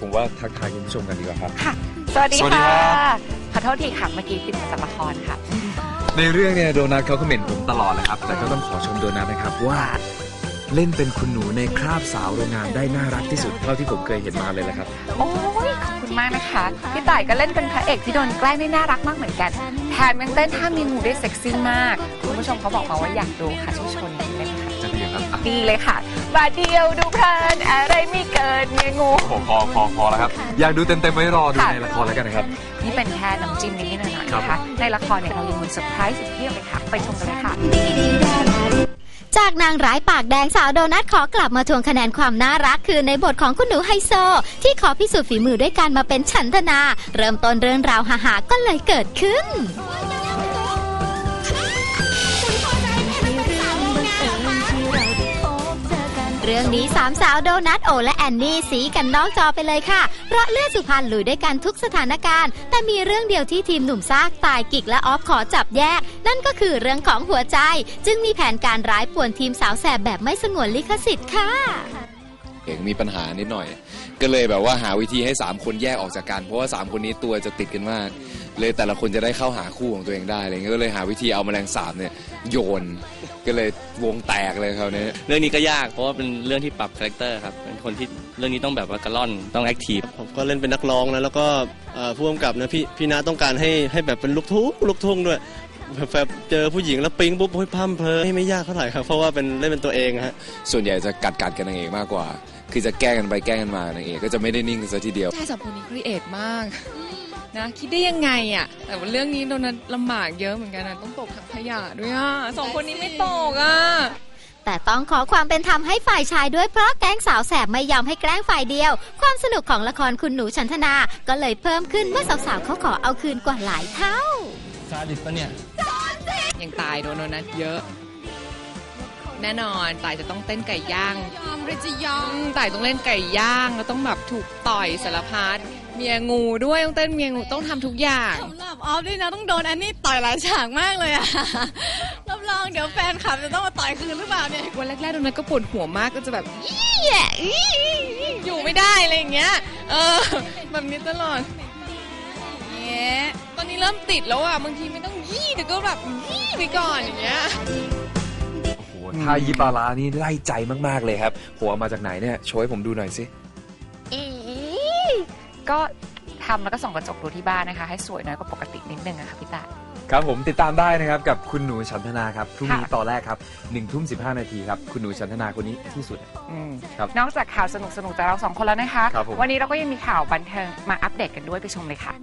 ผมว่าทักทายคุณผู้ชมกันดีกว่าครับ ค่ะ สวัสดีสวัสดีค่ะ ครับ ขอโทษทีค่ะ เมื่อกี้ติดมาจากละครค่ะ ในเรื่องเนี่ยโดนัทเขาคอมเมนต์ผมตลอดเลยครับ แต่ก็ต้องขอชมโดนัทนะครับว่า เล่นเป็นคุณหนูในคราบสาวโรงงานได้น่ารักที่สุดเท่าที่ผมเคยเห็นมาเลยแหละครับ โอ้ยขอบคุณมากนะคะ พี่ต่ายก็เล่นเป็นพระเอกที่โดนแกล้งได้น่ารักมากเหมือนกัน แถมยังเต้นท่ามีงูได้เซ็กซี่มาก คุณผู้ชมเขาบอกมาว่าอยากดูค่ะช่วยชวนนิดนึงค่ะจะ ดีครับอะดีเลยค่ะบาทเดียวดูเพลินอะไรไม่เกินเมียงูโอ้โหพอพอพอแล้วครับ อยากดูเต็มๆไว้รอดูค่ะในละครแล้วกันนะครับ นี่เป็นแค่น้ำจิ้มนิดๆหน่อยๆครับนะคะในละครเนี่ยเรายังมีเซอร์ไพรส์อีกเพียบเลยค่ะ ไปชมกันเลยค่ะ จากนางร้ายปากแดงสาวโดนัทขอกลับมาทวงคะแนนความน่ารักคือในบทของคุณหนูไฮโซ ที่ขอพิสูจน์ฝีมือด้วยการมาเป็นฉันทนา เริ่มต้นเรื่องราวหาๆก็เลยเกิดขึ้น เรื่องนี้สามสาวโดนัทโอและแอนนี่สีกันนอกจอไปเลยค่ะ เพราะเลือดสุพรรณลุยด้วยกันทุกสถานการณ์ แต่มีเรื่องเดียวที่ทีมหนุ่มซากตายกิกและออฟขอจับแยก นั่นก็คือเรื่องของหัวใจ จึงมีแผนการร้ายป่วนทีมสาวแสบแบบไม่สงวนลิขสิทธิ์ค่ะ เองมีปัญหานิดหน่อย ก็เลยแบบว่าหาวิธีให้ 3 คนแยกออกจากกัน เพราะว่า 3 คนนี้ตัวจะติดกันมาก เลยแต่ละคนจะได้เข้าหาคู่ของตัวเองได้อะไรเงี้ยก็เลยหาวิธีเอาแมลงสาบเนี่ยโยน ก็เลยวงแตกเลยคราวนี้เรื่องนี้ก็ยากเพราะว่าเป็นเรื่องที่ปรับคาแรคเตอร์ครับเป็นคนที่เรื่องนี้ต้องแบบว่ากระล่อนต้องแอคทีฟผมก็เล่นเป็นนักร้องนะแล้วก็เอ่อผู้กำกับนะพี่พี่นาต้องการให้ให้แบบเป็นลูกทุ่งลูกทุ่งด้วยแบบแบบเจอผู้หญิงแล้วปิ๊งปุ๊บเฮ้ยพร่ำเพอให้ไม่ยากเท่าไหร่ครับเพราะว่าเป็นเล่นเป็นตัวเองฮะส่วนใหญ่จะกัดกัดกันนางเอกมากกว่า คือจะแกล้งกันไปแกล้งกันมานางเอกก็จะไม่ได้นิ่งกันซะทีเดียว ใช่สองคนนี้ครีเอทมากนะคิดได้ยังไงอะ แต่ว่าเรื่องนี้โดนลำบากเยอะเหมือนกันนะต้องตกถังขยะด้วยอะสองคนนี้ไม่ตกอะแต่ต้องขอความเป็นธรรมให้ฝ่ายชายด้วยเพราะแก๊งสาวแสบไม่ยอมให้แกล้งฝ่ายเดียว ความสนุกของละครคุณหนูชันธนา ก็เลยเพิ่มขึ้นเมื่อสาวๆเขาขอเอาคืนกว่าหลายเท่าซาดิสปะเนี่ยยังตายโดนโดนัทเยอะ แน่นอนตายจะต้องเต้นไก่ย่าง ยอมหรือจะยอมอืมตายต้องเล่นไก่ย่างแล้วต้องแบบถูกต่อยสารพัดเมียงูด้วยต้องเต้นเมียงูต้องทำทุกอย่างสำหรับออฟด้วยนะต้องโดนอันนี้ต่อยหลายฉากมากเลยอะรับรองเดี๋ยวแฟนคลับจะต้องมาต่อยคืนหรือเปล่าเนี่ยวันแรกๆโดนัทก็ปวดหัวมากก็จะแบบอี้แหย่อี้อยู่ไม่ได้อะไรอย่างเงี้ย เออแบบนี้ตลอดเงี้ยตอนนี้เริ่มติดแล้วอะบางทีไม่ต้องยี่แต่ก็แบบยี่ไปก่อนอย่างเงี้ยโอ้โห ท่ายิปลาร้านี่ไล่ใจมาก ๆ เลยครับ หัวมาจากไหนเนี่ยโชว์ให้ผมดูหน่อยสิอีก็ทำแล้วก็ส่องกระจกดูที่บ้านนะคะ ให้สวยน้อยกว่าปกตินิดนึงอะค่ะพี่ตายครับผมติดตามได้นะครับกับคุณหนูชันธนาครับพรุ่งนี้ค่ะตอนแรกครับหนึ่งทุ่มสิบห้านาทีครับคุณหนูชันธนาคนนี้ที่สุดอืมครับนอกจากข่าวสนุกๆจากเราสองคนแล้วนะคะครับผมวันนี้เราก็ยังมีข่าวบันเทิงมาอัปเดตกันด้วยไปชมเลยค่ะ